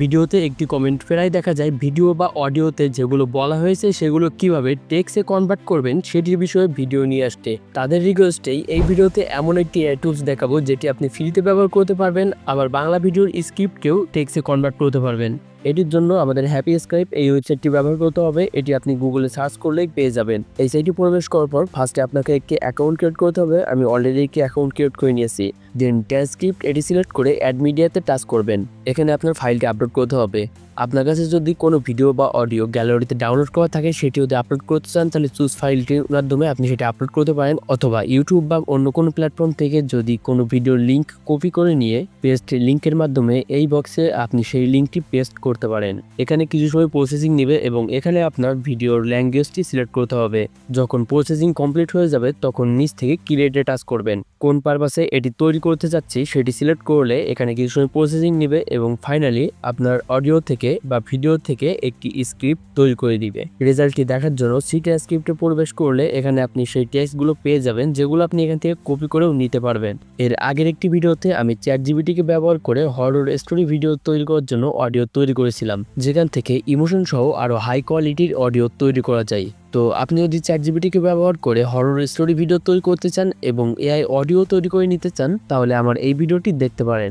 ভিডিওতে একটি কমেন্ট প্রায় দেখা যায়, ভিডিও বা অডিওতে যেগুলো বলা হয়েছে সেগুলো কীভাবে টেক্সে কনভার্ট করবেন সেটির বিষয়ে ভিডিও নিয়ে আসতে। তাদের রিকোয়েস্টেই এই ভিডিওতে এমন একটি টুলস দেখাবো যেটি আপনি ফ্রিতে ব্যবহার করতে পারবেন, আবার বাংলা ভিডিওর স্ক্রিপ্টকেও টেক্সে কনভার্ট করতে পারবেন। এটির জন্য আমাদের হ্যাপি স্ক্রাইপ এই ওয়েবসাইটটি ব্যবহার করতে হবে। এটি আপনি গুগলে সার্চ করলেই পেয়ে যাবেন। এই সাইটে প্রবেশ করার পর ফার্স্টে আপনাকে একটি অ্যাকাউন্ট ক্রিয়েট করতে হবে। আমি অলরেডি একটি অ্যাকাউন্ট ক্রিয়েট করে নিয়েছি। দেন ট্রান্সক্রিপ্ট এটি সিলেক্ট করে অ্যাড মিডিয়াতে টাচ করবেন। এখানে আপনার ফাইলটি আপলোড করতে হবে। আপনার কাছে যদি কোনো ভিডিও বা অডিও গ্যালারিতে ডাউনলোড করা থাকে, সেটি যদি আপলোড করতে চান, তাহলে চুজ ফাইলটির মাধ্যমে আপনি সেটা আপলোড করতে পারেন। অথবা ইউটিউব বা অন্য কোনো প্ল্যাটফর্ম থেকে যদি কোনো ভিডিওর লিঙ্ক কপি করে নিয়ে পেস্ট লিঙ্কের মাধ্যমে এই বক্সে আপনি সেই লিঙ্কটি পেস্ট করতে পারেন। এখানে কিছু সময় প্রসেসিং নেবে এবং এখানে আপনার ভিডিওর ল্যাঙ্গুয়েজটি সিলেক্ট করতে হবে। যখন প্রসেসিং কমপ্লিট হয়ে যাবে, তখন নিচ থেকে ক্রিয়েটে টাচ করবেন। কোন পারপাসে এটি তৈরি করতে চাচ্ছি, সেটি সিলেক্ট করলে এখানে কিছু সময় প্রসেসিং নেবে এবং ফাইনালি আপনার অডিও থেকে বা ভিডিও থেকে একটি স্ক্রিপ্ট তৈরি করে দিবে। রেজাল্টটি দেখার জন্য সি স্ক্রিপ্টে প্রবেশ করলে এখানে আপনি সেই টেক্সটগুলো পেয়ে যাবেন, যেগুলো আপনি এখান থেকে কপি করেও নিতে পারবেন। এর আগের একটি ভিডিওতে আমি চ্যাট জিবিটিকে ব্যবহার করে হরর স্টোরি ভিডিও তৈরি করার জন্য অডিও তৈরি করেছিলাম, যেখান থেকে ইমোশন সহ আরও হাই কোয়ালিটির অডিও তৈরি করা যায়। তো আপনি যদি চ্যাট জিবিটিকে ব্যবহার করে হরর স্টোরি ভিডিও তৈরি করতে চান এবং এআই অডিও তৈরি করে নিতে চান, তাহলে আমার এই ভিডিওটি দেখতে পারেন।